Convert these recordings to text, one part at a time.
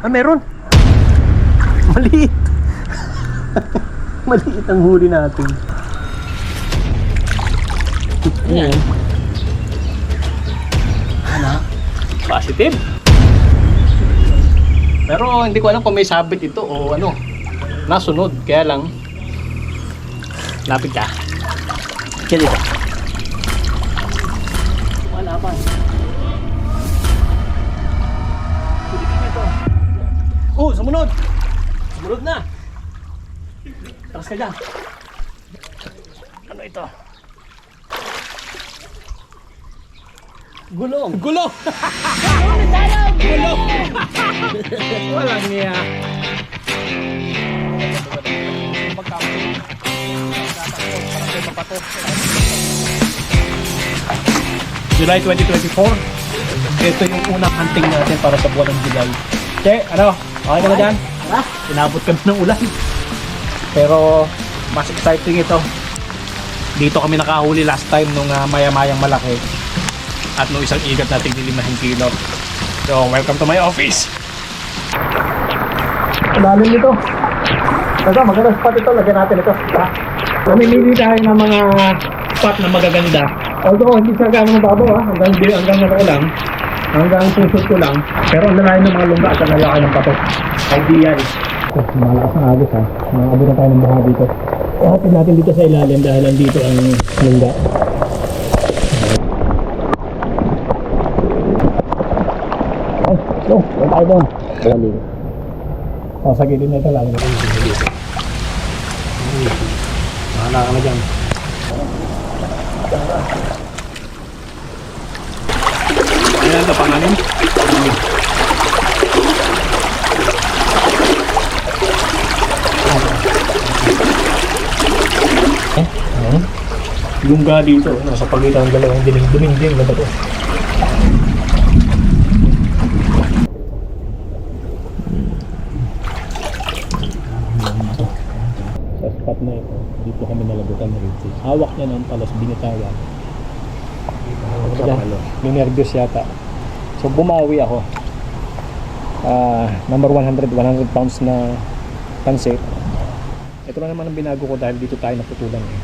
Ah, meron. Maliit. Maliit ang huli natin. Ayan. Ano? Positive. Pero hindi ko alam kung may sabit ito o ano. Nasunod. Kaya lang. Lapit ka. Kaya dito. Wala pa. Oh, sumunod! Sumunod na! Takas ka dyan. Ano ito? Gulong! Gulong! Gulong! Walang niya. July 2024. Ito yung unang hunting natin para sa buwan ng July. Che, ano? Okay ka na dyan? Inabot kami ng ulan. Pero mas exciting ito. Dito kami nakahuli last time nung uh, maya-mayang malaki. At nung isang igat nating lilimahin kilo. So, welcome to my office. Lalim nito. Ito, maganda spot ito. Lagyan natin ito. Mamimili tayo ng mga spot na magaganda. Although, hindi siya gano'ng mababaw ha. Hanggang, hanggang ano ko lang. Hanggang susot ko lang. Pero ang lalayo ng mga lungga at ang lalaki ng pato. Ideal. Oh, malakas ang agos ha. Makakabot na tayo ng baha dito. Ihatid natin dito sa ilalim dahil andito ang lungga. Ay, no, wala tayo doon. Galing. Oh, sa gilid na ito, lalo na dito. Mahala ka na dyan. Eh, ayan. Lungga dito, nasa pagitan ng dalawang dining-dining na ba ito? sa spot na ito, dito kami nalagutan ng rin. Hawak niya ng palos, binitawan. Kaya, minervyos yata. So bumawi ako. Ah, number 100, 100 pounds na pansit. Ito na naman ang binago ko dahil dito tayo naputulan eh.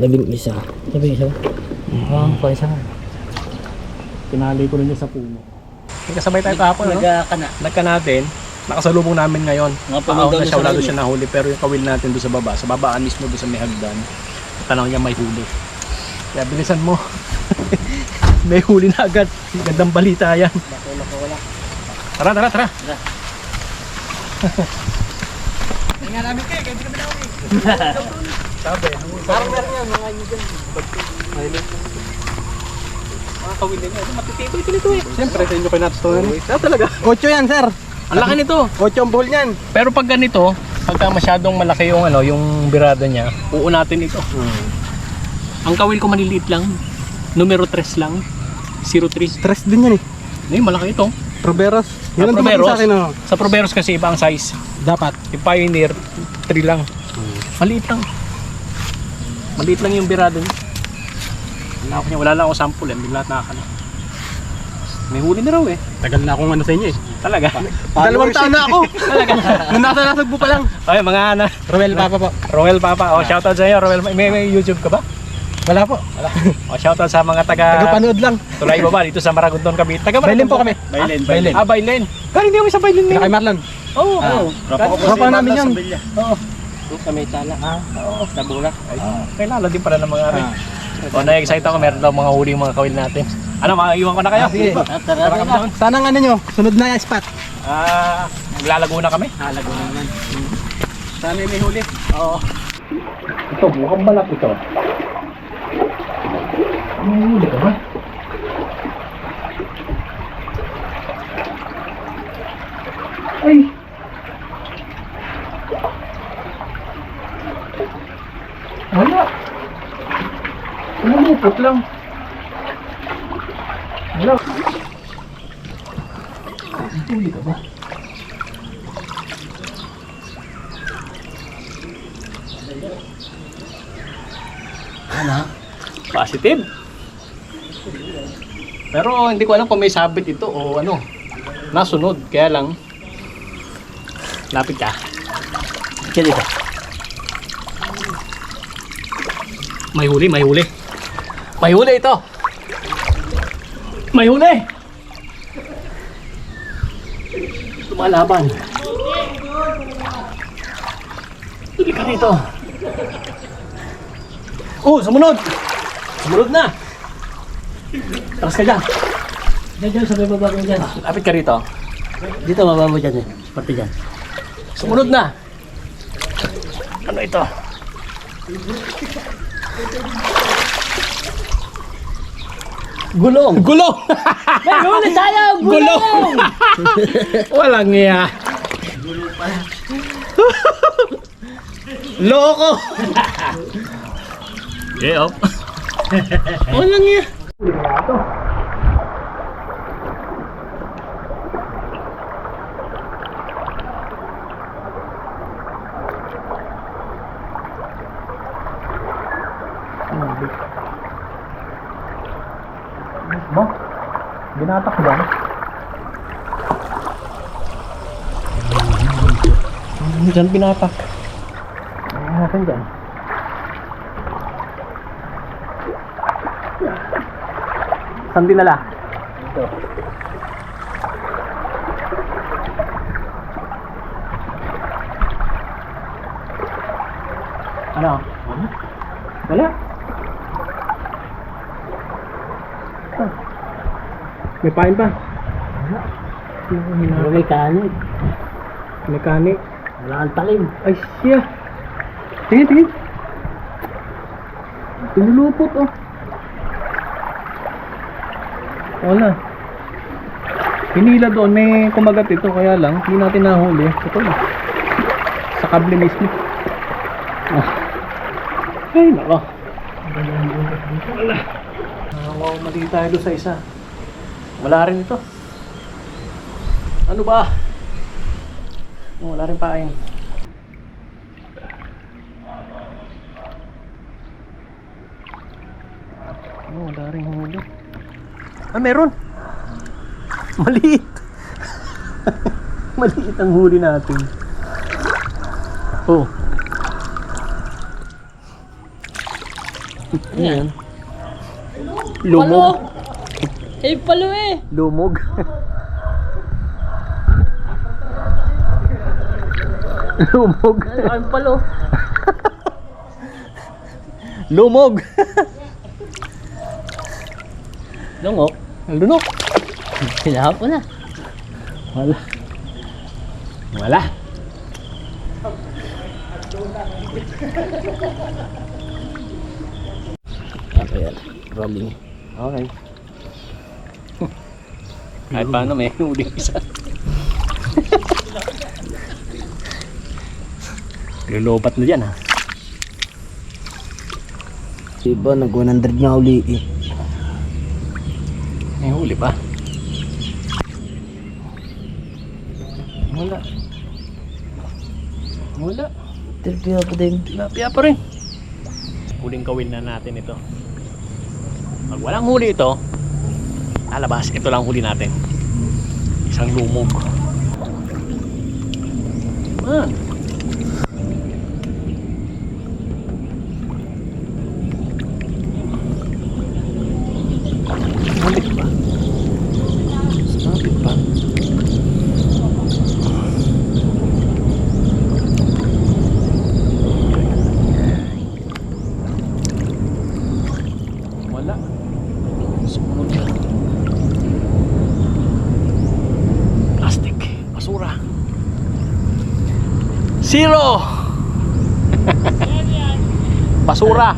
Labing isa. Labing isa? Oo, oh, isa nga. Tinali ko rin niya sa puno. Nagkasabay tayo kahapon, no? Nagkakana. Nagka natin, nakasalubong namin ngayon. Nakauna daw siya, sa wala doon huli. siya nahuli. Pero yung kawil natin doon sa baba, sa babaan mismo doon sa may hagdan, tanaw niya may huli. Kaya bilisan mo. May huli na agad. Gandang balita yan. Bako, bako, wala. Tara, tara, tara. Sabi, Parang meron yan, mga inyo dyan. mga kawil niya, matitibay ito nito eh. Siyempre, sa inyo kayo natutunan. Ah, talaga. Ocho yan, sir. Ang laki nito. Ocho ang buhol niyan. Pero pag ganito, pagka masyadong malaki yung ano, yung birada niya, uunatin ito. Ang kawil ko maliliit lang. Numero 3 lang. 03. Stress din yan eh. Ay, malaki ito. Proberos. Ah, Yan ang dumating Proberos. sa akin, oh. Sa Proveros kasi iba ang size. Dapat. Yung Pioneer, 3 lang. Maliit lang. Maliit lang yung birada niya. Wala, ako niya, wala lang ako sample eh. Hindi lahat nakakala. May huli na raw eh. Tagal na akong ano sa inyo eh. Talaga. Dalawang taon na ako. Talaga. Nung nasa nasagbo pa lang. Okay, mga ano. Roel Papa po. Roel Papa. Oh, shoutout sa iyo, Roel. May, may YouTube ka ba? Wala po. O, shoutout sa mga taga... Tagapanood lang. Tulay baba dito sa Maragondon kami. Taga Bailin po kami. Bailin, Ah, Bailin. Ah, Bailin. Galing din kami sa Bailin Kaya ngayon. kay Marlon. Oo, Ah, oo. Galing- Tropa namin yan. Oo. Doon kami tala. Ah, oo. Sa burak. Ay, Kilala din pala ng mga rin. Ah. O, na-excite ako. Meron daw mga huli yung mga kawil natin. Ano, maiwan ko na kayo? Ah, sige. At tara na. Sana ang ano nyo, sunod na yung spot. Ah, maglalago na kami. Halago naman. Sana may huli. Oo. Ito, mukhang balak ito. May huli ka ba? Ay! Wala. Umulupot lang. Wala. May huli ka ba? Ano? Positive. Pero hindi ko alam kung may sabit ito o ano. Nasunod. Kaya lang, Lapit ka. Kaya dito. May huli, may huli. May huli ito. May huli. Lumalaban. Huli ka dito. Oh, sumunod. Sumunod na. Taras ka dyan. Diyan, diyan, sa may baba ko dyan. Lapit ka rito. Dito, mababa dyan eh. Pati dyan. Sumunod na. Ano ito? Gulong! Gulong! May huli tayo! Gulong! Walang iya. Loko! Okay, oh. Walang iya. Mo? Binatak ba? Diyan binatak. Ano natin dyan? Saan dinala? Ito. Ano? Wala. May pain pa? Wala. Mekanik. Mekanik. Wala kang talim. Ay, siya. Tingin, tingin. Pinulupot, oh. Wala. Hinila doon, may kumagat ito, kaya lang, hindi natin nahuli. Ito na. Sa kable mismo. Ah. Ay, nako. Wala. Nakawa, mali tayo doon sa isa. Wala rin ito. Ano ba? Wala rin pain. Oh, wala rin huli. Ah, meron! Maliit! Maliit ang huli natin. Oh. Ayan. Lumog. Eh, palo eh! Lumog. Lumog. Ang palo. Lumog. Lungok. Lunok. Hinahap ko na. Wala. Wala. Yan. Rolling. Okay. Kahit paano may huling isa. Lulupat na dyan ha. Iba, nag 100 nga uli eh. May huli pa. Wala. Wala. Tilpia pa din. Tilapia pa rin. Huling kawin na natin ito. Pag walang huli ito, alabas, ito lang huli natin. Isang lumog. Man. Sabit pa. Sabit pa. Wala. Plastic. Basura. Zero! Basura.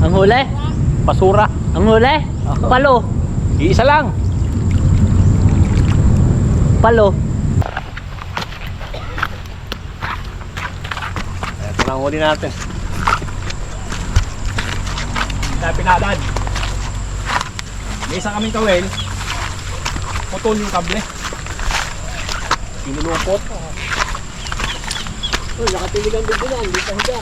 Ang huli? Basura. Ang huli? Palo. Iisa lang. Palo. Ito lang huli natin. Tayo pinadad. May isa kaming kawel. Putol yung kable. Pinulupot. Oh, nakatilig ang gusto na. Hindi ka higa.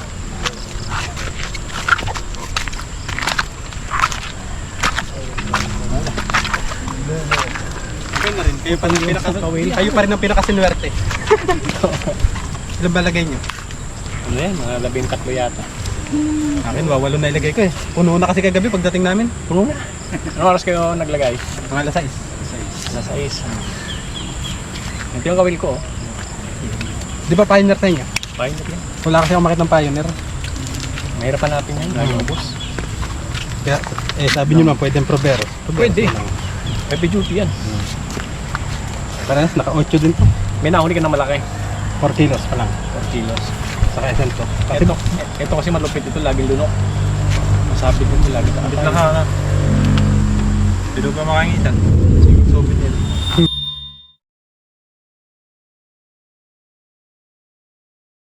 Kayo pa rin, kayo pa rin kayo pa rin ang pinakasinwerte. Ilan ba lagay nyo? Ano yan? Mga labing tatlo yata. Akin, wawalo na ilagay ko eh. Puno na kasi kagabi pagdating namin. Puno na. Anong oras kayo naglagay? Mga alas 6. Nasa is. Ito yung kawil ko. oh. Di ba pioneer sa inyo? Na yan. Wala kasi akong makita ng pioneer. Mahirapan natin yan. Lagi ubos. Kaya, eh sabi nyo naman pwedeng probero. Pwede. Heavy duty yan. Parehas, naka-8 din to. May nahuli ka na malaki. 4 kilos pa lang. 4 kilos. Saka SL to. Kasi Ito, ito kasi malupit ito. Laging lunok. Masabit ito. Lagi Bit na. lang ha na. Pero ba makangitan? Sobit yan.